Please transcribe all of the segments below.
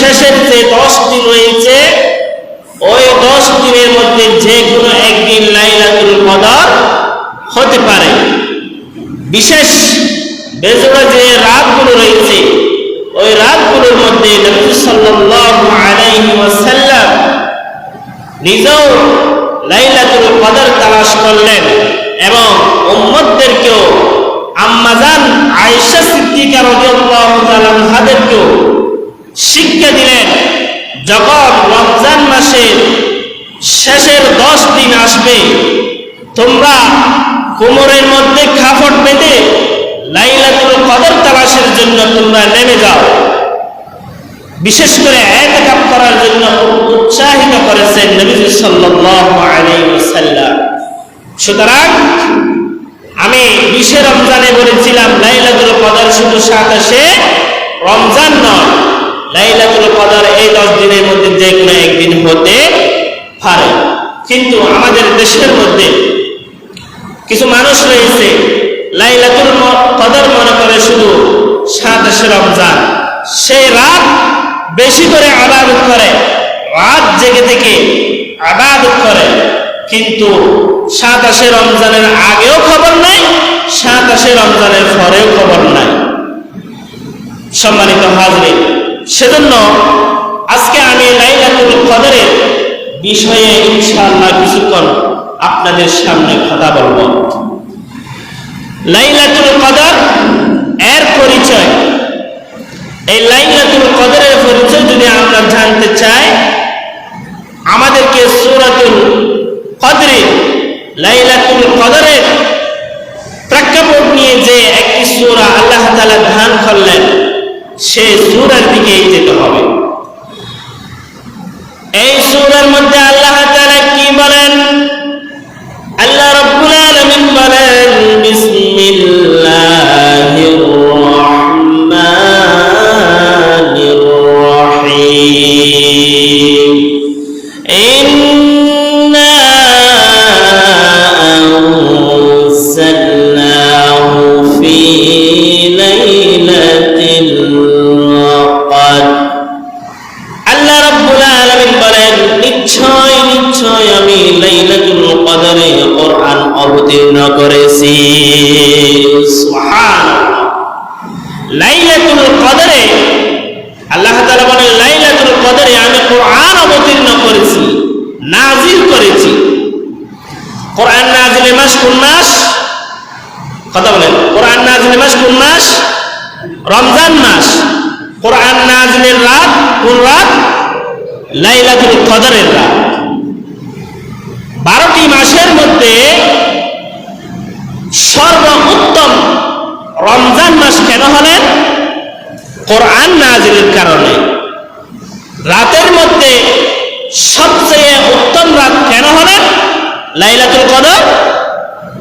শেষের যে দশ দিন রয়েছে। ওই দশ দিনের মধ্যে যে কোনো একদিন লাইলাতুল কদর হতে পারে। বিশেষ বেজোড়া যে রাতগুলো রয়েছে, ওই রাতগুলোর মধ্যে নবী নিজেও লাইলাতুল কদর তালাশ করলেন এবং উম্মতদেরকেও, আম্মাজান আয়েশা সিদ্দিকা রাদিয়াল্লাহু তাআলা আনহাদেরকেও শিক্ষা দিলেন। যখন রমজান মাসের শেষের দশ দিন আসবে, তোমরা কোমরের মধ্যে খাফট বেঁধে লাইলাতুল কদর তালাশের জন্য তোমরা নেমে যাও। বিশেষ করে এতেকাপ করার জন্য উৎসাহিত করেছেন নবী সাল্লাল্লাহু আলাইহি ওয়াসাল্লাম। সুতরাং আমি বিশে রমজানে বলেছিলাম, লাইলাতুল কদর শুধু সাতাশে রমজান নয় লাইলাতুল কদর এই দশ দিনের মধ্যে যে কোনো একদিন হতে পারে। কিন্তু আমাদের দেশের মধ্যে কিছু মানুষ রয়েছে, লাইলাতুল কদর মনে করে শুধু সাতাশে রমজান। সেই রাত বেশি করে আবাদত করে, রাত জেগে থেকে আবাদত করে। কিন্তু সাতাশে রমজানের আগেও খবর নাই সাতাশে রমজানের পরেও খবর নাই। সম্মানিত হাজরে সেজন্য আজকে আমি লাইলাতুল কদরের বিষয়ে ইনশাআল্লাহ কিছুক্ষণ আপনাদের সামনে কথা বলব। লাইলাতুল কদর এর পরিচয়। এই লাইলাতুল কদরের পরিচয় যদি আমরা জানতে চাই, আমাদেরকে সূরাতুল কদরে, লাইলাতুল কদরের প্রেক্ষাপট নিয়ে যে একটি সূরা আল্লাহ তাআলা ধ্যান করলেন সেই সুরের দিকে যেতে হবে। এই সুরের মধ্যে আল্লাহ কি বলেন? নাজিল করেছি। কোরআন নাজিলের মাস কোন মাস? কথা বলেন। কোরআন নাজিলের মাস কোন মাস? রমজান মাস। কোরআন নাজিলের রাত কোন রাত? লাইলাতুল কদরের রাত। বারোটি মাসের মধ্যে সর্বোত্তম রমজান মাস কেন হলেন কোরআন নাজিলের কারণে। রাতের মধ্যে সবচেয়ে রাত কেন হলেন লাইলাতুল কদর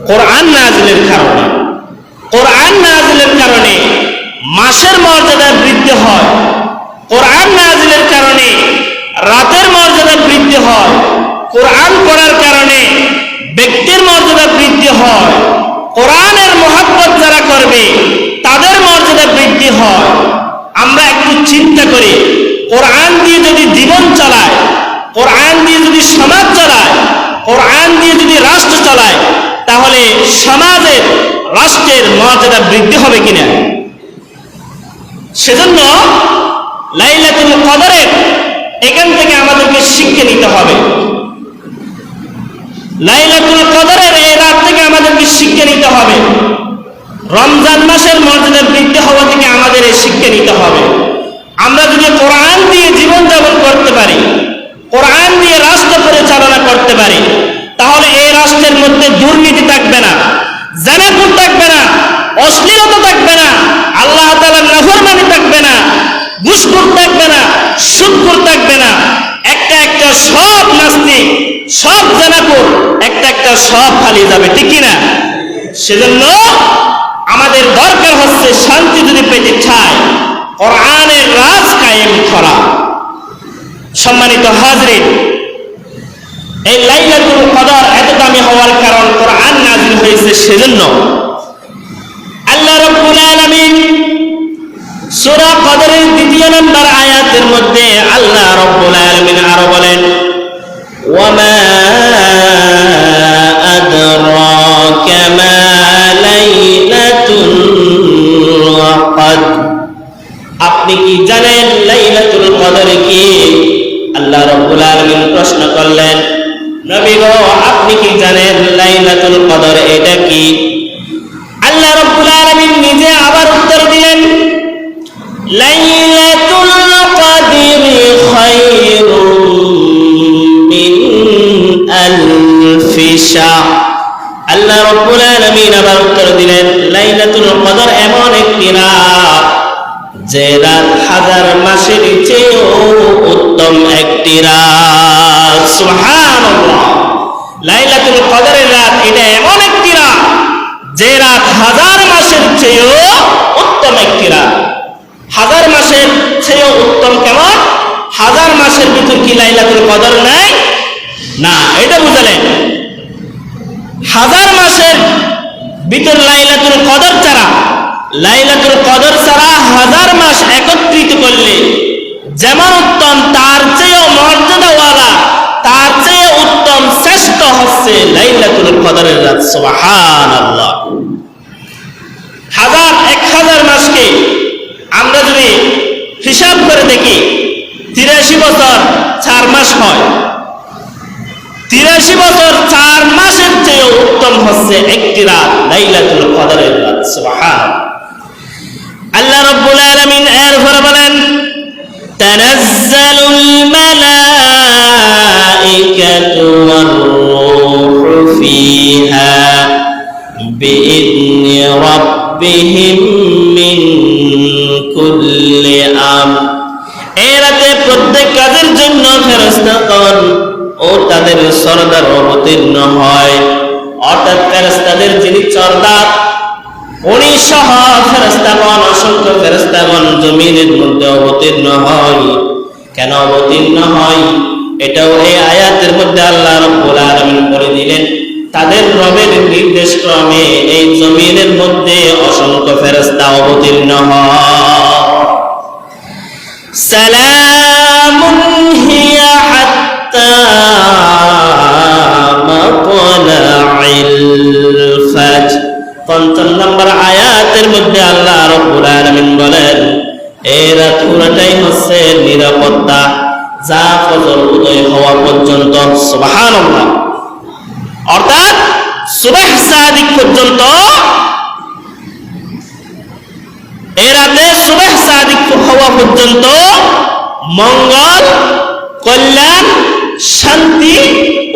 কোরআন নাজিলের কারণে। কোরআন নাজিলের কারণে মাসের মর্যাদা বৃদ্ধি হয়। কোরআন নাজিলের কারণে রাতের মর্যাদা বৃদ্ধি হয়। কোরআন পড়ার কারণে ব্যক্তির মর্যাদা বৃদ্ধি হয়। কোরআনের মহাব্বত যারা করবে, তাদের মর্যাদা বৃদ্ধি হয়। আমরা একটু চিন্তা করি, কোরআন দিয়ে যদি জীবন চালায় কোরআন দিয়ে যদি সমাজ চালায়, কোরআন দিয়ে যদি রাষ্ট্র চালায়, তাহলে সমাজের, রাষ্ট্রের মর্যাদা বৃদ্ধি হবে কিনা? সেজন্য লাইলাতুল কদরের এখান থেকে আমাদেরকে শিক্ষা নিতে হবে। লাইলাতুল কদরের এই রাত থেকে আমাদেরকে শিক্ষা নিতে হবে। রমজান মাসের মর্যাদা বৃদ্ধি হওয়া থেকে আমাদের এই শিক্ষা নিতে হবে। আমরা যদি কোরআন দিয়ে জীবনযাপন করতে পারি কোরআন দিয়ে রাষ্ট্র পরিচালনা করতে পারি, তাহলে এই রাষ্ট্রের মধ্যে দুর্নীতি থাকবে না জানাপুর থাকবে না, অশ্লীলতা থাকবে না, আল্লাহ তালার নাফরমানি থাকবে না, ঘুষখোর থাকবে না, সুদখোর থাকবে না। একটা একটা সব নাস্তিক, সব জানাপুর একটা একটা সব পালিয়ে যাবে, ঠিক কিনা? সেজন্য আমাদের দরকার হচ্ছে শান্তি যদি পেতে চায় কোরআনের রাজ কায়েম করা। সম্মানিত হাজরিন, এই লাইলাতুল কদর এত দামি হওয়ার কারণ কোরআন নাজিল হয়েছে সেজন্য। আল্লাহ রাব্বুল আলামিন সূরা কদরের দ্বিতীয় নম্বর আয়াতের মধ্যে আল্লাহ রব্বুল আলামিন আরও বলেন, ওয়ামা আদরাকা মা লাইলাতুল কদর। আপনি কি জানেন লাইলাতুল কদর কি? রাব্বুল আলামিন প্রশ্ন করলেন, নবী গো, আপনি কি জানেন লাইলাতুল কদর এটা কি? আল্লাহ রাব্বুল আলামিন নিজে আবার উত্তর দিলেন, লাইলাতুল কদরি খায়রুম মিন আলফি শাহর আল্লাহ রাব্বুল আলামিন আবার উত্তর দিলেন, লাইলাতুল কদর এমন একটি রাত যে রাত হাজার মাসের চেয়েও উত্তম একটি রাত। লাইলাতুল কদরের রাত এটা এমন একটি রাত যে রাত হাজার মাসের চেয়েও উত্তম একটি রাত। হাজার মাসের চেয়েও উত্তম কেমন? হাজার মাসের ভিতর কি লাইলাতুল কদর নাই? না, এটা বুঝালেন। হাজার মাসের ভিতর লাইলাতুল কদর ছাড়া লাইলাতুল কদর ছাড়া হাজার মাস একত্রিত করলে যেমন উত্তম তার চেয়েও মর্যাদাওয়ালা, তার চেয়ে উত্তম, শ্রেষ্ঠ হচ্ছে লাইলাতুল কদরের রাত। সুবহানাল্লাহ। হাজার, এক হাজার মাসকে আমরা যদি হিসাব করে দেখি, তিরাশি বছর চার মাস হয়। তিরাশি বছর চার মাসের চেয়ে উত্তম হচ্ছে একটি রাত, লাইলাতুল কদরের রাত। সুবহান আল্লাহ রব্বুল আলামিন এরপরে বলেন, তানাজ্জালুল মালাইকাতু ওয়ার ফিহা বিইذن রাব্বিহিম মিন কুল্লি আম এরাতে প্রত্যেক কাজের জন্য ফেরেশতাগণ ও তাদের সরদার অবতীর্ণ হয়। অর্থাৎ ফেরেশতাদের যিনি সরদার উনিশশহ ফেরস্তাগণ অসংখ্য ফেরস্তাগণ জমিনের মধ্যে অবতীর্ণ হয়। কেন অবতীর্ণ হয়? এটাও এই আয়াতের মধ্যে আল্লাহ রব্বুল আলামিন বলে দিলেন, তাদের রবের নির্দেশ এই জমিনের মধ্যে অসংখ্য ফেরস্তা অবতীর্ণ সালামুন হিয়া হাত্তা মাতলাইল পঞ্চম নম্বর আয়াতের মধ্যে আল্লাহ রব্বুল আলামিন বলেন এই রাত পুরোটাই হচ্ছে নিরাপত্তা, যা ফজর উদয় হওয়া পর্যন্ত, সুবহানাল্লাহ। অর্থাৎ সুবহ সাদিক পর্যন্ত, এ রাতে সুবহ সাদিক হওয়া পর্যন্ত মঙ্গল, কল্যাণ, শান্তি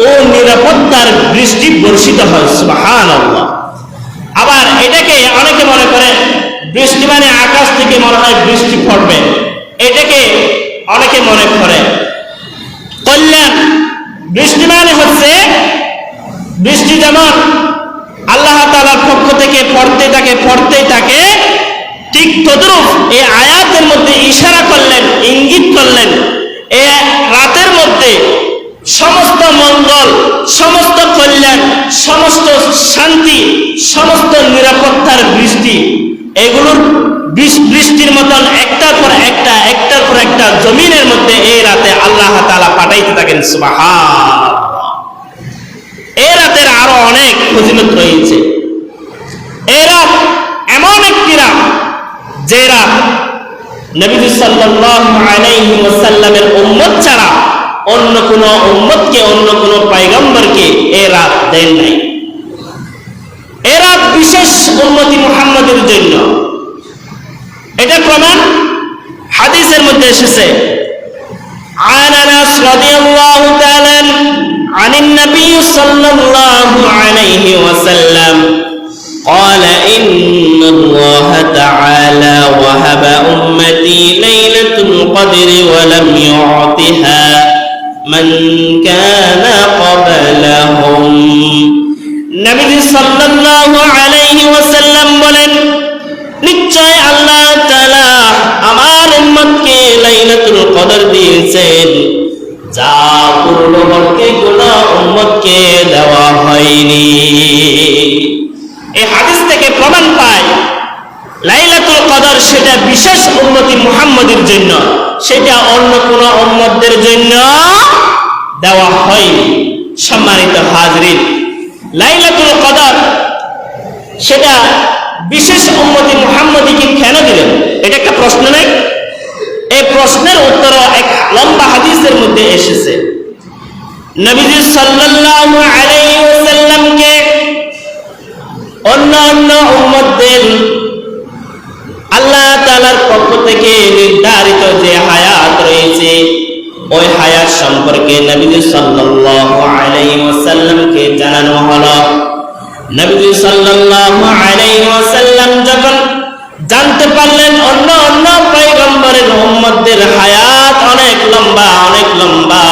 ও নিরাপত্তার বৃষ্টি বর্ষিত হয়, সুবহানাল্লাহ। আবার এটাকে অনেকে মনে করে বৃষ্টি মানে আকাশ থেকে মনে হয় বৃষ্টি পড়বে। এটাকে অনেকে মনে করে কল্যাণ। বৃষ্টি মানে হচ্ছে বৃষ্টি যেমন আল্লাহ তাআলার পক্ষ থেকে পড়তে থাকে পড়তে থাকে ঠিক তদ্রুপ এই আয়াতের মধ্যে ইশারা করলেন, ইঙ্গিত করলেন। সমস্ত মঙ্গল, সমস্ত কল্যাণ, সমস্ত শান্তি, সমস্ত নিরাপত্তার বৃষ্টি এগুলোর বৃষ- বৃষ্টির মতন একটার পর একটা, একটার পর একটা জমিনের মধ্যে এই রাতে আল্লাহ তাআলা পাঠাইতে থাকেন এই রাতের আরও অনেক ফজিলত রয়েছে। এই রাত এমন একটি রাত, যে রাত নবী সাল্লাল্লাহু আলাইহি ওয়াসাল্লামের উম্মত ছাড়া অন্য কোন উম্মতকে অন্য কোন পয়গম্বরকে এই রাত দেন নাই এই রাত বিশেষ উম্মতি মুহাম্মদের জন্য এটা প্রমাণ হাদিসের মধ্যে এসেছে عن انس رضي الله تعالى عن النبي صلى الله عليه وسلم قال إن الله تعالى وهب أمتي ليلة القدر ولم يعطها من كان قبلهم নবী সাল্লাল্লাহু আলাইহি ওয়াসাল্লাম বলেন নিশ্চয় আল্লাহ তাআলা আমার উম্মতকে লাইলাতুল কদর দিয়েছেন যা পূর্ববর্তী কোন উম্মতকে দেওয়া হয়নি এই হাদিস থেকে প্রমাণ পায় লাইলাতুল কদর সেটা বিশেষ উন্নতি মুহাম্মদের জন্য, সেটা অন্য কোন উম্মতদের জন্য দেওয়া হয়নি। সম্মানিত হাজরিন, লাইলাতুল কদর সেটা বিশেষ উম্মতি মুহাম্মদীকে কেন দিলেন? এটা একটা প্রশ্ন নেই? এই প্রশ্নের উত্তর এক লম্বা হাদিসের মধ্যে এসেছে। নবীজি সাল্লাল্লাহু আলাইহি ওয়াসাল্লামকে অন্য অন্য উম্মতদের আল্লাহ তালার পক্ষ থেকে নির্ধারিত যে হায়াত রয়েছে, ওই হায়াত সম্পর্কে আলাইহি ওয়াসাল্লামকে জানানো হলো। যখন জানতে পারলেন অন্য হায়াত অনেক লম্বা অনেক লম্বা,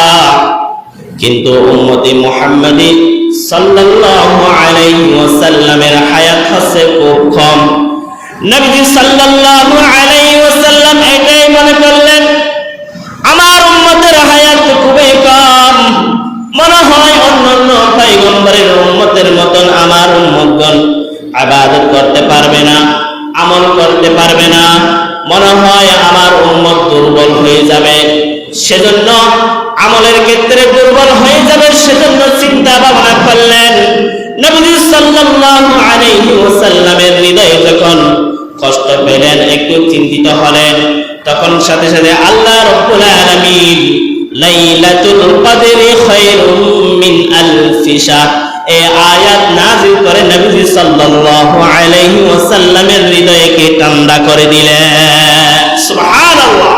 কিন্তু মুহাম্মাদি হায়াত হচ্ছে খুব কম। নবীজি সাল্লাল্লাহু আলাইহি ওয়াসাল্লাম এটাই মনে করলেন, আমার উম্মতের হায়াত খুবই কম। মনে হয় অন্যান্য পয়গম্বরের উম্মতের মতন আমার উম্মতগণ আবাদত করতে পারবে না, আমল করতে পারবে না। মনে হয় আমার উম্মত দুর্বল হয়ে যাবে। সেজন্য আমলের ক্ষেত্রে দুর্বল হয়ে যাবে, সেজন্য চিন্তা ভাবনা করলেন সাল্লাল্লাহু আলাইহি ওয়াসাল্লামের যখন কষ্ট পেলেন, একটু চিন্তিত হলেন, তখন সাথে সাথে আল্লাহ রব্বুল আলামিন লাইলাতুল কদরি খায়রুম মিন আলফি শাহ, এই আয়াত করে নবী সাল্লাল্লাহু আলাইহি ওয়াসাল্লামের হৃদয়কে ঠান্ডা করে দিলেন। সুবহানাল্লাহ।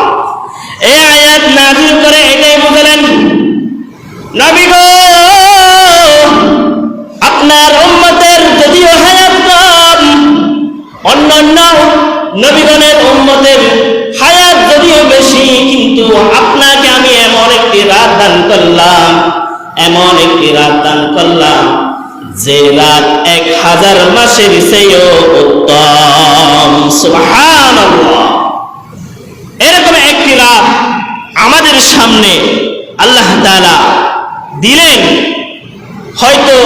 এই আয়াত নাযিল করে এটাই বুঝলেন। নবী গো অন্যান্য নবীগণের উম্মতের হায়াত যদিও বেশি, কিন্তু আপনাকে আমি এমন একটি রাত দান করলাম, এমন একটি রাত দান করলাম যে রাত এক হাজার মাসের চেয়েও উত্তম। এরকম একটি রাত আমাদের সামনে আল্লাহ তাআলা দিলেন। হয়তো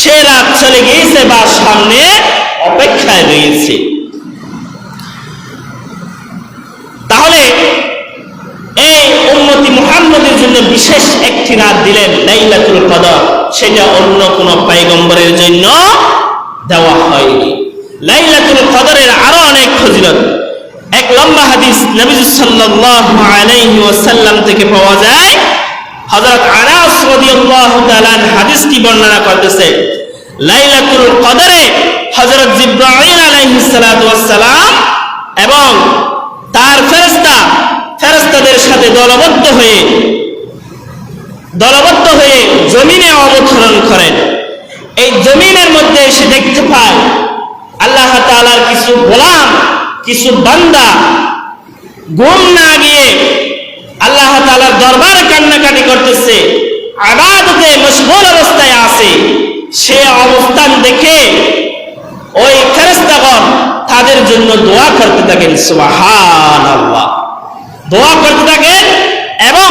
সে রাত চলে গিয়েছে বা সামনে অপেক্ষায় রয়েছে। তাহলে এই উম্মতি মুহাম্মদের জন্য বিশেষ একটি রাত দিলেন লাইলাতুল কদর। সেটা অন্য কোন পয়গম্বরের জন্য দেওয়া হয়নি। লাইলাতুল কদরের আরও অনেক ফজিলত। এক লম্বা হাদিস নবী সাল্লাল্লাহু আলাইহি ওয়াসাল্লাম থেকে পাওয়া যায়। হযরত আনাস রাদিয়াল্লাহু তাআলা হাদিসটি বর্ণনা করতেছে, লাইলাতুল কদরে হযরত জিবরাইল আলাইহিস সালাতু ওয়াস সালাম এবং তার ফেরেশতা, ফেরেশতাদের সাথে দলবদ্ধ হয়ে দলবদ্ধ হয়ে জমিনে অবতরণ করেন। এই জমিনের মধ্যে এসে দেখতে পায়, আল্লাহ তাআলার কিছু গোলাম, কিছু বান্দা ঘুম না গিয়ে আল্লাহ তাআলার দরবারে কান্নাকাটি করতেছে, আবাদতে মশগুল অবস্থায় আছে। সে অবস্থান দেখে ওই ফেরেশতাগণ তাদের জন্য দোয়া করতে থাকেন, সুবহানাল্লাহ। দোয়া করতে থাকেন এবং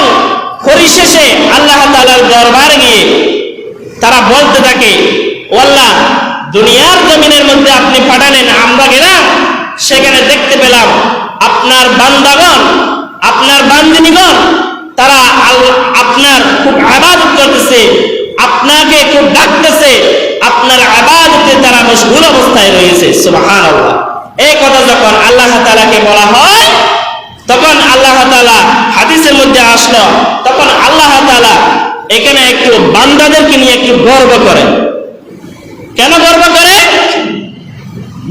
পরিশেষে আল্লাহ তাআলার দরবারে গিয়ে তারা বলতে থাকে আল্লাহ দুনিয়ার জমিনের মধ্যে আপনি পাঠালেন আমরা গেলাম সেখানে দেখতে পেলাম আপনার বান্দাগণ, আপনার বান্দিনীগণ, তারা আপনার খুব আবাদত করতেছে আপনাকে খুব ডাকতেছে, আপনার আবাদতে তারা মশগুল অবস্থায় রয়েছে, সুবহানাল্লাহ। এই কথা যখন আল্লাহ তাআলাকে বলা হয়, তখন আল্লাহ তাআলা হাদিসের মধ্যে আসলো, তখন আল্লাহ তাআলা এখানে একটু বান্দাদেরকে নিয়ে একটু গর্ব করেন। কেন গর্ব করে?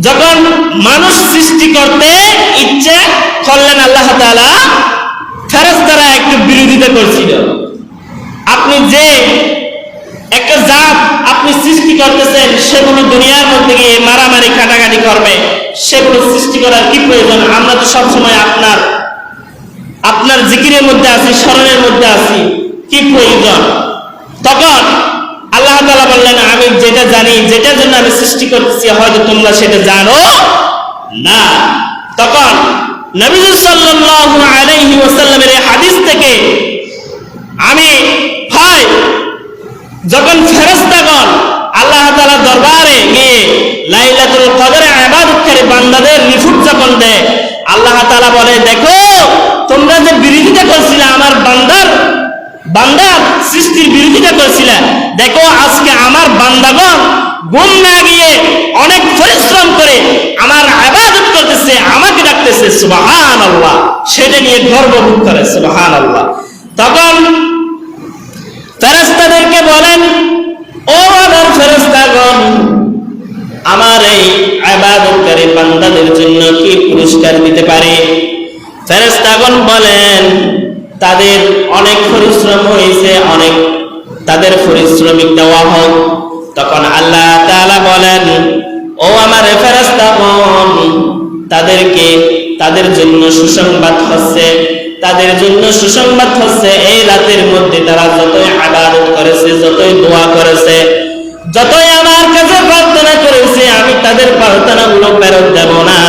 যখন মানুষ সৃষ্টি করতে ইচ্ছে করলেন আল্লাহ তাআলা, ফেরেশতারা একটু বিরোধিতা করছিল। আপনি যে একটা জাত আপনি সৃষ্টি করতেছেন সেগুলো দুনিয়ার মধ্যে গিয়ে মারামারি, কাটাকাটি করবে। সেগুলো সৃষ্টি করার কি প্রয়োজন? আমরা তো সবসময় আপনার আপনার জিকিরের মধ্যে আছি, স্মরণের মধ্যে আছি। কি প্রয়োজন? তখন আল্লাহ তাআলা বললেন, আমি যেটা জানি, যেটার জন্য আমি সৃষ্টি করতেছি, হয়তো তোমরা সেটা জানো না। তখন নবী সাল্লাল্লাহু আলাইহি ওয়াসাল্লামের হাদিস থেকে আমি হয় যখন ফেরেশতাগণ আল্লাহ তাআলা দরবারে গিয়ে লাইলাতুল কদরে ইবাদতকারী বান্দাদের রিপোর্ট যখন দেয়, আল্লাহ তাআলা বলে, দেখো, তোমরা যে বিরোধিতা করছিলে আমার বান্দার বান্দার সৃষ্টির বিরোধিতা করছিলে। দেখো, আজকে আমার বান্দাগণ ঘুম না গিয়ে অনেক পরিশ্রম করে আমার আবাদত করতেছে, আমাকে ডাকতেছে সুবাহান আল্লাহ সেটা নিয়ে গর্ববোধ করে সুবাহান আল্লাহ তখন ফেরেস্তাদেরকে বলেন, ও আমার ফেরেস্তাগণ আমার এই আবাদতকারী বান্দাদের জন্য কি পুরস্কার দিতে পারে? ফেরেস্তাগণ বলেন, তাদের অনেক পরিশ্রম হয়েছে, অনেক তাদের পরিশ্রমিক দেওয়া হোক। তখন আল্লাহ তাআলা বলেন, ও আমার ফেরেস্তাগণ তাদেরকে তাদের জন্য সুসংবাদ হচ্ছে। তাদের জন্য সুসংবাদ হচ্ছে, এই রাতের মধ্যে তারা যতই আবাদত করেছে, যতই দোয়া করেছে, যতই আমার কাছে প্রার্থনা করেছে, আমি তাদের প্রার্থনাগুলো ফেরত দেব না।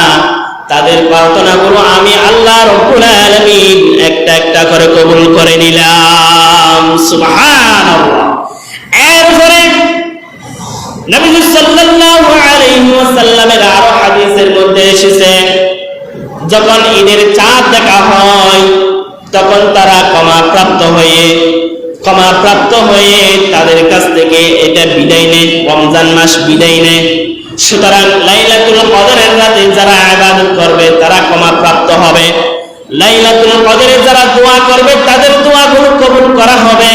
তাদের প্রার্থনাগুলো আমি আল্লাহ রব্বুল আলামিন একটা একটা করে কবুল করে নিলাম। সুবহানাল্লাহ। এরপরে নবী সাল্লাল্লাহু আলাইহি ওয়াসাল্লামের আরও হাদিসের মধ্যে এসেছে যখন ঈদের চাঁদ দেখা হয়, তখন তারা ক্ষমা প্রাপ্ত হয়ে, ক্ষমা প্রাপ্ত হয়ে তাদের কাছ থেকে এটা বিদায় নেয়, রমজান মাস বিদায় নেয়। সুতরাং লাইলাতুল কদরের রাতে যারা ইবাদত করবে, তারা ক্ষমা প্রাপ্ত হবে। লাইলাতুল কদরে যারা দোয়া করবে, তাদের দোয়া দোয়াগুলো কবুল করা হবে।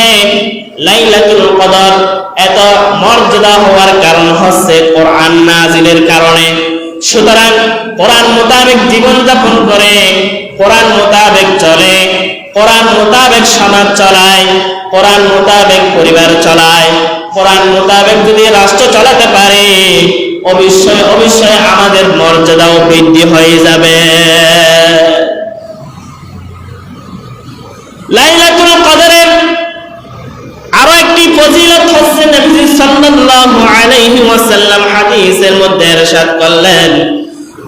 লাইলাতুল কদর এত মর্যাদা হওয়ার কারণ হচ্ছে কোরআন নাজিলের কারণে। সুতরাং কোরআন মোতাবেক জীবন যাপন করে, কোরআন মোতাবেক চলে, কোরআন মোতাবেক সমাজ চলায়, কোরআন মোতাবেক পরিবার চলায়, কোরআন মোতাবেক যদি রাষ্ট্র চালাতে পারে, অবশ্যই অবশ্যই আমাদের মর্যাদাও বৃদ্ধি হয়ে যাবে। লাইলাতুল কদরের সাল্লাল্লাহু আলাইহি ওয়াসাল্লাম হাদিসের মধ্যে ইরশাদ করলেন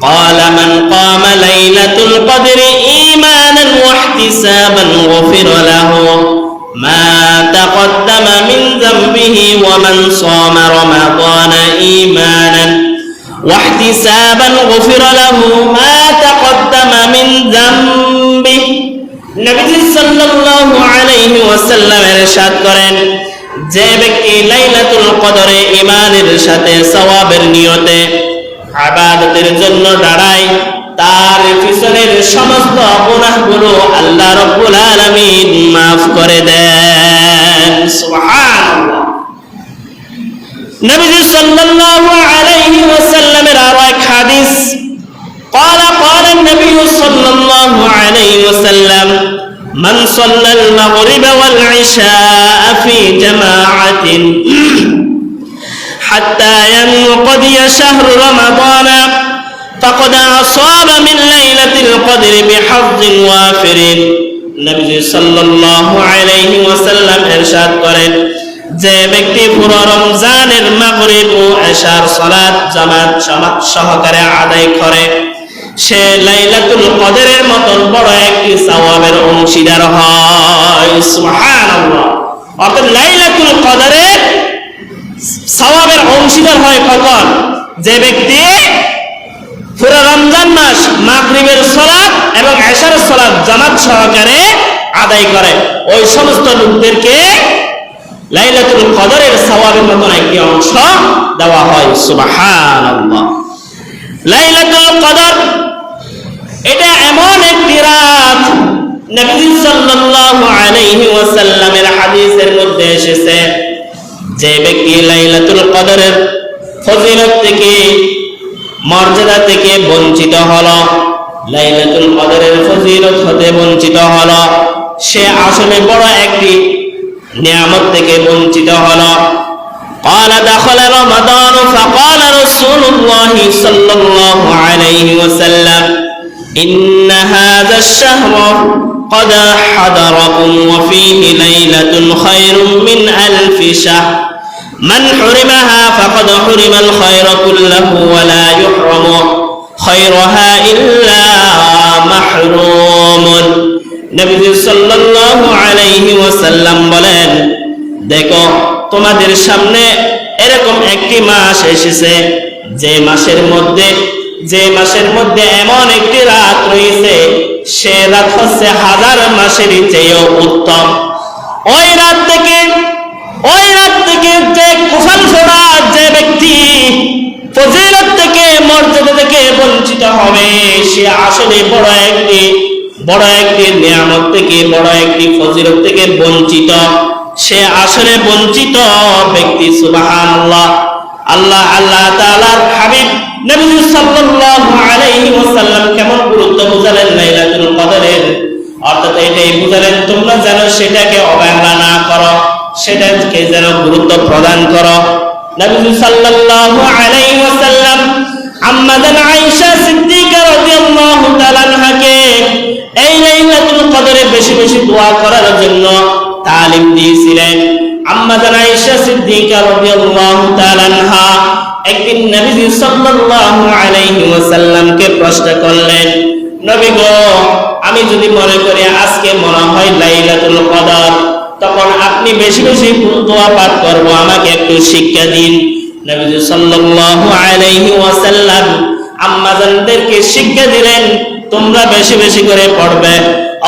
قال من قام ليلة القدر إيمانا واحتسابا غفر له ما تقدم من ذنبه ومن صام رمضان إيمانا واحتسابا غفر له ما تقدم من ذنبه নবীজি সাল্লাল্লাহু আলাইহি ওয়াসাল্লাম ইরশাদ করেন যে ব্যক্তি লাইলাতুল কদরে ঈমানের সাথে সওয়াবের নিয়তে ইবাদতের জন্য দাঁড়ায় তার পিছনের সমস্ত গুনাহগুলো আল্লাহ রাব্বুল আলামিন maaf করে দেন সুবহানাল্লাহ নবীজি সাল্লাল্লাহু আলাইহি ওয়াসাল্লামের আরো এক হাদিস قال قال النبي صلى الله عليه وسلم من صلى المغرب والعشاء في جماعة حتى ينقضي شهر رمضان فقد أصاب من ليلة القدر بحظ وافر নবীজি সাল্লাল্লাহু আলাইহি ওয়াসাল্লাম ইরশাদ করেন যে ব্যক্তি পুরো রমজানের মাগরিব ও এশার সালাত জামাত জামাত সহকারে আদায় করে সে লাইলাতুল কদরের মতন বড় একটি সওয়াবের অংশীদার হয়। সুবহানাল্লাহ। অর্থাৎ লাইলাতুল কদরের সওয়াবের অংশীদার হয় কখন? যে ব্যক্তি পুরো রমজান মাস মাগরিবের সালাত এবং এশার সালাত জামাত সহকারে আদায় করে। ওই সমস্ত লোকদেরকে লাইলাতুল কদরের সওয়াবের মতন একটি অংশ দেওয়া হয়। সুবহানাল্লাহ। লাইলাতুল কদর এটা এমন একটি রাত নবী সাল্লাল্লাহু আলাইহি ওয়াসাল্লামের হাদিসের মধ্যে এসেছে যে ব্যক্তি লাইলাতুল কদরের ফজিলত থেকে মর্যাদা থেকে বঞ্চিত হলো লাইলাতুল কদরের ফজিলত হতে বঞ্চিত হলো সে আসলে বড় একটি নিয়ামত থেকে বঞ্চিত হলো قال دخل رمضان فقال رسول الله صلى الله عليه وسلم إن هذا الشهر قد حضركم وفيه ليلة خير من ألف شهر من حرمها فقد حرم الخير كله ولا يحرم خيرها إلا محروم নবী সাল্লাল্লাহু আলাইহি ওয়াসাল্লাম বলেন দেখো তোমাদের সামনে এরকম একটি মাস এসেছে যে মাসের মধ্যে যে মাসের মধ্যে এমন একটি রাত রয়েছে, সে রাত হচ্ছে হাজার মাসের চেয়েও উত্তম। ওই রাত থেকে, ওই রাত থেকে যে কুফল ফোড়া যে ব্যক্তি ফজিলত থেকে, মর্যাদা থেকে বঞ্চিত হবে, সে আসলে বড় একটি বড় একটি নিয়ামত থেকে, বড় একটি ফজিলত থেকে বঞ্চিত। সে আসলে বঞ্চিত ব্যক্তি, সুবহানাল্লাহ। আল্লাহ আল্লাহ তাআলার হাবিব নবী সাল্লাল্লাহু আলাইহি ওয়াসাল্লাম কেমন গুরুত্ব বুঝালেন লাইলাতুল কদরের? অর্থাৎ এটাই বুঝালেন, তোমরা যেন সেটাকে অবহেলা না করো, সেটাকে যেন গুরুত্ব প্রদান করো। নবী সাল্লাল্লাহু আলাইহি ওয়াসাল্লাম আম্মাদান আয়েশা সিদ্দিকা রাদিয়াল্লাহু তাআলা আনহাকে এই লাইলাতুল কদরে বেশি বেশি দোয়া করার জন্য তালিম দিয়েছিলেন। আম্মাদান আয়েশা সিদ্দিকা রাদিয়াল্লাহু তাআলা আনহা একদিন নবী সাল্লাল্লাহু আলাইহি ওয়াসাল্লামকে প্রশ্ন করলেন, নবী গো, আমি যদি মনে করি আজকে মনে হয় লাইলাতুল কদর, তখন আপনি বেশি বেশি দোয়া পাঠ করব, আমাকে একটু শিক্ষা দিন। নবী সাল্লাল্লাহু আলাইহি ওয়াসাল্লাম আম্মাজানদেরকে শিক্ষা দিলেন, তোমরা বেশি বেশি করে পড়বে।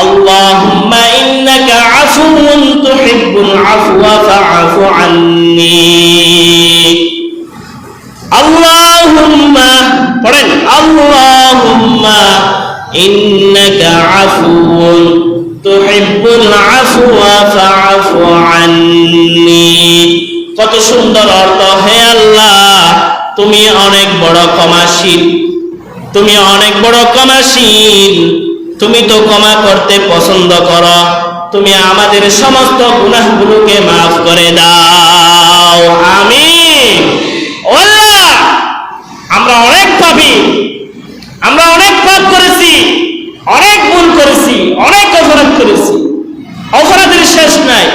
আল্লাহুম্মা ইন্নাকা আফুউন তুহিব্বুল আফওয়া ফাআফু আন্নী। কত সুন্দর অর্থ, হে আল্লাহ, তুমি অনেক বড় ক্ষমাশীল, তুমি অনেক বড় ক্ষমাশীল, তুমি তো ক্ষমা করতে পছন্দ করো, তুমি আমাদের সমস্ত গুনাহগুলোকে মাফ করে দাও আমি আমরা অনেক পাপি। আমরা অনেক পাপ করেছি, অনেক ভুল করেছি, অনেক অপরাধ করেছি। অপরাধের শেষ নাই,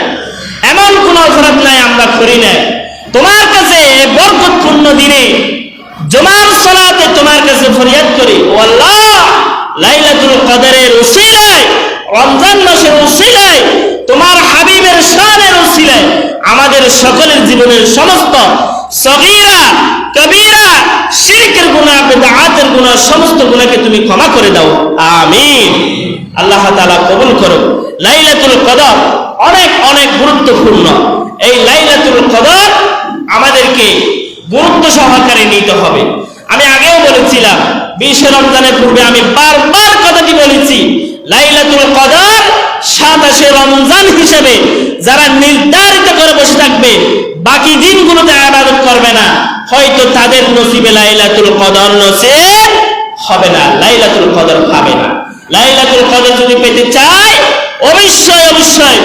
এমন কোন অপরাধ নাই আমরা করি নাই। তোমার কাছে বরকতপূর্ণ দিনে জমার সলাতে তোমার কাছে ফরিয়াদ করি। ও আল্লাহ, লাইলাতুল কদরের উসিলায় রমজান মাসের উসিলায় তোমার হাবিবের শানের উসিলায় আমাদের সকলের জীবনের সমস্ত সগীরা, কবিরা, শিরকের গুনাহ বিদআতের গুনাহ, সমস্ত গুণাকে তুমি ক্ষমা করে দাও। আমিন। আল্লাহ তাআলা কবুল করো লাইলাতুল কদর অনেক অনেক গুরুত্বপূর্ণ। এই লাইলাতুল কদর আমাদেরকে গুরুত্ব সহকারে নিতে হবে। আমি আগেও বলেছিলাম, বিশে রমজানের পূর্বে আমি বারবার কথাটি বলেছি লাইলাতুল কদর সাতাশে রমজান হিসেবে যারা নির্ধারিত করে বসে থাকবে, বাকি দিনগুলোতে আবাদত করবে না। হয়তো তাদের নসিবে লাইলাতুল কদর নসিব হবে না, লাইলাতুল কদর পাবে না। লাইলাতুল কদর যদি পেতে চায়, অবশ্যই অবশ্যই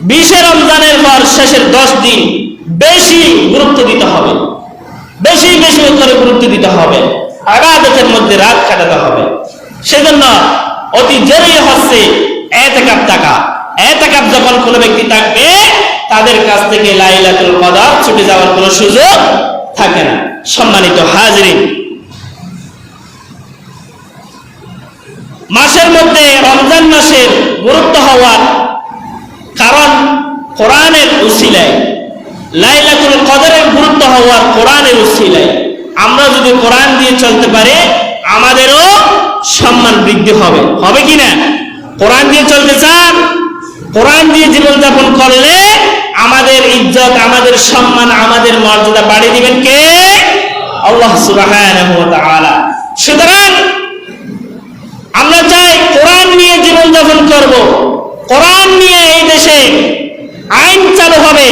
বিশে রমজানের পর শেষের দশ দিন বেশি গুরুত্ব দিতে হবে। বেশি বেশি করে গুরুত্ব দিতে হবে। আগাদতের মধ্যে রাত কাটাতে হবে। সেজন্য অতি জরুরি হচ্ছে এতেকাপ টাকা। এতেকাপ যখন কোনো ব্যক্তি থাকবে, তাদের কাছ থেকে লাইলাতুল কদর ছুটে যাওয়ার কোনো সুযোগ থাকে না। সম্মানিত হাজরিন। মাসের মধ্যে রমজান মাসের গুরুত্ব হওয়ার কারণ কোরআনের উসিলায়। লাইলাতুল কদরের গুরুত্ব হওয়ার কোরআনের উসিলায়। আমরা যদি কোরআন দিয়ে চলতে পারি, আমাদেরও সম্মান বৃদ্ধি হবে। হবে কি না? কোরআন দিয়ে চলতে চান কোরআন দিয়ে জীবনযাপন করলে আমাদের ইজ্জত, আমাদের সম্মান, আমাদের মর্যাদা বাড়িয়ে দিবেন কে? আল্লাহ সুতরাং আমরা চাই কোরআন নিয়ে জীবনযাপন করব। কোরআন নিয়ে এই দেশে আইন চালু হবে।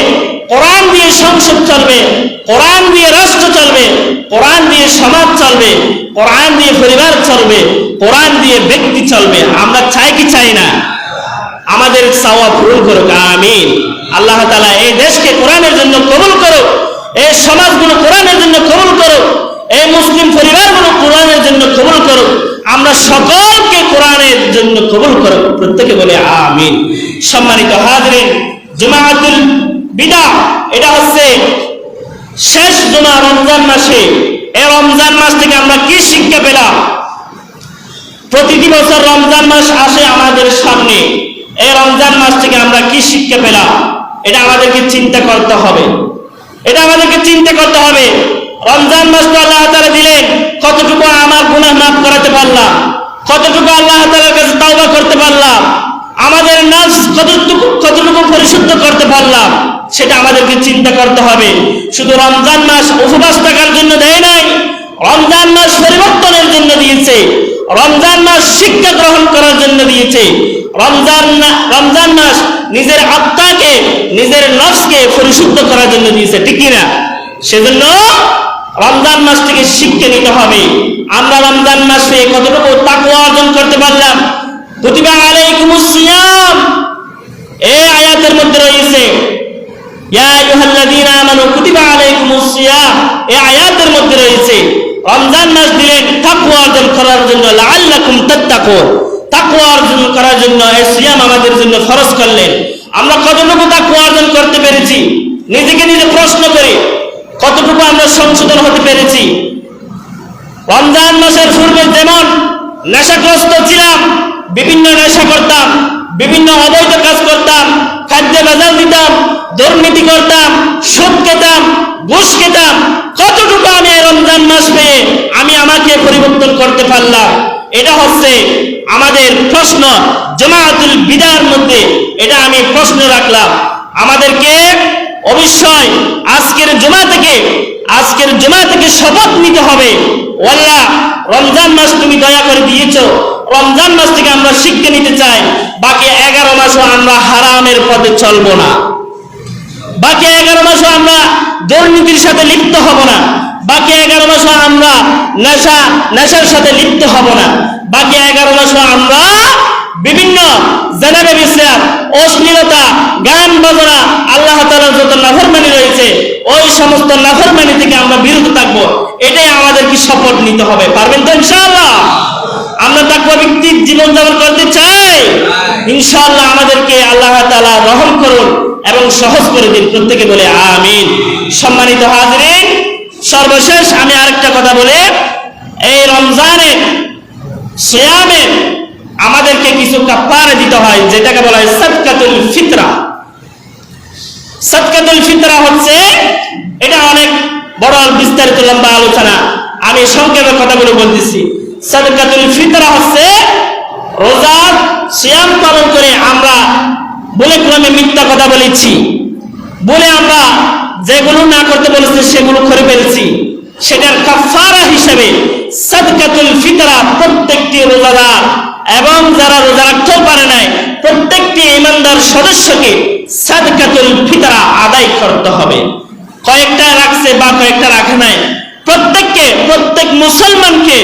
কোরআন দিয়ে সংসদ চলবে, কোরআন দিয়ে রাষ্ট্র চলবে, কোরআন দিয়ে সমাজ চলবে, কোরআন দিয়ে পরিবার চলবে, কোরআন দিয়ে ব্যক্তি চলবে। আমরা চাই কি চাই না? আমাদের চাওয়া পূরণ করুক, আমিন। আল্লাহ তালা এই দেশকে কোরআনের জন্য কবুল করুক, এই সমাজগুলো কোরআনের জন্য কবুল করুক, এই মুসলিম পরিবারগুলো কোরআনের জন্য কবুল করুক, আমরা সকলকে কোরআনের জন্য কবুল করুক। প্রত্যেকে বলে, আমিন। সম্মানিত হাজরিন জুমাআতুল বিদা, এটা হচ্ছে শেষ জুমা রমজান মাসে। এই রমজান মাস থেকে আমরা কি শিক্ষা পেলাম? প্রতিটি বছর রমজান মাস আসে আমাদের সামনে। এই রমজান মাস থেকে আমরা কি শিক্ষা পেলাম? এটা আমাদেরকে চিন্তা করতে হবে। এটা আমাদেরকে চিন্তা করতে হবে। রমজান মাস তো আল্লাহ তাআলা দিলেন, কতটুকু আমার গুণা মাফ করাতে পারলাম? কতটুকু আল্লাহ তাআলার কাছে তাওবা করতে পারলাম? আমাদের নফস কতটুকু কতটুকু পরিশুদ্ধ করতে পারলাম, সেটা আমাদেরকে চিন্তা করতে হবে। শুধু রমজান মাস উপবাস থাকার জন্য দেয় নাই, রমজান মাস পরিবর্তনের জন্য দিয়েছে। রমজান মাস শিক্ষা গ্রহণ করার জন্য দিয়েছে। রমজান রমজান মাস নিজের আত্মাকে, নিজের নফসকে পরিশুদ্ধ করার জন্য দিয়েছে, ঠিক কিনা? সেজন্য রমজান মাস থেকে শিক্ষা নিতে হবে। আমরা রমজান মাসে কতটুকু তাকওয়া অর্জন করতে পারলাম? কুতিবা আলাইকুমুস সিয়াম। এই আয়াতের মধ্যে রয়েছে, ইয়া আইয়ুহাল্লাযীনা আমানু কুতিবা আলাইকুমুস সিয়াম। এই আয়াতের মধ্যে রয়েছে, রমজান মাস দিলেন তাকওয়া অর্জন করার জন্য লাআল্লাকুম তাত্তাকুন। তাকওয়া অর্জন করার জন্য এই সিয়াম আমাদের জন্য ফরজ করলেন। আমরা কতটুকু তাকওয়া অর্জন করতে পেরেছি? নিজেকে নিজে প্রশ্ন করি, কতটুকু আমরা সংশোধন হতে পেরেছি? রমজান মাসের পূর্বে যেমন নেশাগ্রস্ত ছিলাম বিভিন্ন নেশা করতাম, বিভিন্ন অবৈধ কাজ করতাম, খাদ্যে বাজার দিতাম, দুর্নীতি করতাম, সুদ খেতাম, ঘুষ খেতাম। কতটুকু আমি রমজান মাস পেয়ে আমি আমাকে পরিবর্তন করতে পারলাম? এটা হচ্ছে আমাদের প্রশ্ন জামায়াতুল বিদার মধ্যে এটা আমি প্রশ্ন রাখলাম। আমাদেরকে অবশ্যই আজকের জমা থেকে, আজকের জমা থেকে শপথ নিতে হবে। ওয়াল্লাহ, রমজান মাস তুমি দয়া করে দিয়েছ। রমজান মাস থেকে আমরা শিক্ষা নিতে চাই, বাকি এগারো মাসও আমরা হারামের পথে চলবো না। বাকি এগারো মাসও আমরা দুর্নীতির সাথে লিপ্ত হব না। বাকি এগারো মাসও আমরা নেশা, নেশার সাথে লিপ্ত হব না। বাকি এগারো মাসও আমরা বিভিন্ন জেনারে বিশ্বাস অশ্লীলতা, গান বাজনা, আল্লাহ তালার যত নাফরমানি রয়েছে, ওই সমস্ত নাফরমানি থেকে আমরা বিরত থাকব। এটাই আমাদের কি শপথ নিতে হবে। পারবেন তো ইনশাআল্লাহ? আমরা তাকুয়া ব্যক্তির জীবন যাপন করতে চাই ইনশাআল্লাহ আমাদেরকে আল্লাহ তাআলা রহম করুন এবং সহজ করে দিন প্রত্যেকে বলে আমিন। সম্মানিত হাজরিন, সর্বশেষ আমি আরেকটা কথা বলে, এই রমজানে সিয়ামে আমাদেরকে কিছু কাফারা দিতে হয়, যেটাকে বলা হয় সাদকাতুল ফিতরা। সাদকাতুল ফিতরা হচ্ছে, এটা অনেক বড় বিস্তারিত লম্বা আলোচনা। আমি সংক্ষেপে কথাগুলো বলতেছি। সাদকাতুল ফিতরা হচ্ছে রোজা সিয়াম পালন করে আমরা বলে ক্রমে মিথ্যা কথা বলেছি। বলে আমরা যেগুলো না করতে বলেছি, সেগুলো করে ফেলছি। সেটার কাফারা হিসেবে সাদকাতুল ফিতরা প্রত্যেকটি রোজাদার এবং যারা রোজা রাখতেও পারে নাই, প্রত্যেকটি ইমানদার সদস্যকে সাদকাতুল ফিতরা আদায় করতে হবে। কয়েকটা রাখছে বা কয়েকটা রাখে নাই। প্রত্যেককে, প্রত্যেক মুসলমানকে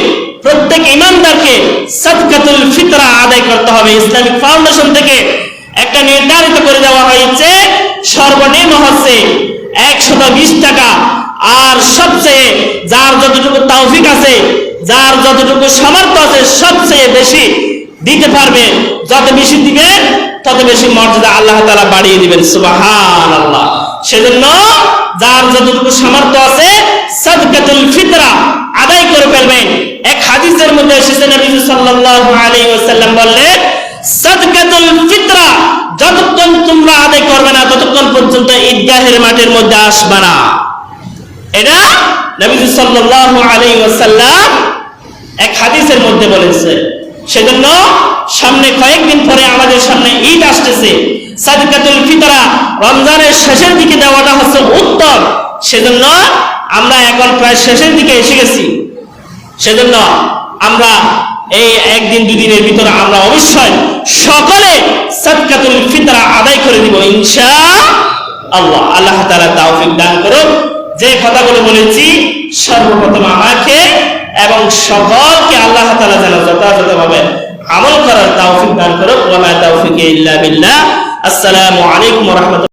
প্রত্যেক ইমানদারকে সাদকাতুল ফিতরা আদায় করতে হবে। ইসলামিক ফাউন্ডেশন থেকে একটা নির্ধারিত করে দেওয়া হয়েছে, সর্বনিম্ন হচ্ছে একশত বিশ টাকা। আর সবচেয়ে যার যতটুকু তৌফিক আছে, যার যতটুকু সামর্থ্য আছে, সবচেয়ে বেশি দিতে পারবে। যত বেশি দিবে তত বেশি মর্যাদা আল্লাহ তাআলা বাড়িয়ে দিবেন। সুবহান আল্লাহ সেজন্য যার যতটুকু সামর্থ্য আছে, সাদকাতুল ফিতরা আদায় করে ফেলবেন এক হাদিসের মধ্যে এসেছে নবী সাল্লাল্লাহু আলাইহি ওয়াসাল্লাম বললেন সাদকাতুল ফিতরা যতক্ষণ তোমরা আদায় করবে না ততক্ষণ পর্যন্ত ঈদগাহের মাঠের মধ্যে আসবে না। এটা নবী সাল্লাল্লাহু আলাইহি ওয়াসাল্লাম এক হাদিসের মধ্যে বলেছে। সেজন্য সামনে কয়েকদিন পরে আমাদের সামনে ঈদ আসতেছে। সাদকাতুল ফিতরা রমজানের শেষের দিকে দেওয়াটা হচ্ছে উত্তম। সেজন্য আমরা এখন প্রায় শেষের দিকে এসে গেছি। সেজন্য আমরা এই একদিন দুদিনের ভিতরে আমরা অবশ্যই সকলে সাদকাতুল ফিতরা আদায় করে দিব ইনশা আল্লাহ আল্লাহ তালা তাওফিক দান করুন যে কথাগুলো বলেছি, সর্বপ্রথম আমাকে এবং সকলকে আল্লাহ তালা যেন যথাযথভাবে আমল করার তাওফিক দান করুক। ওয়া তাওফিক ইল্লা বিল্লাহ। আসসালামু আলাইকুম ওয়া রাহমাতুল্লাহ।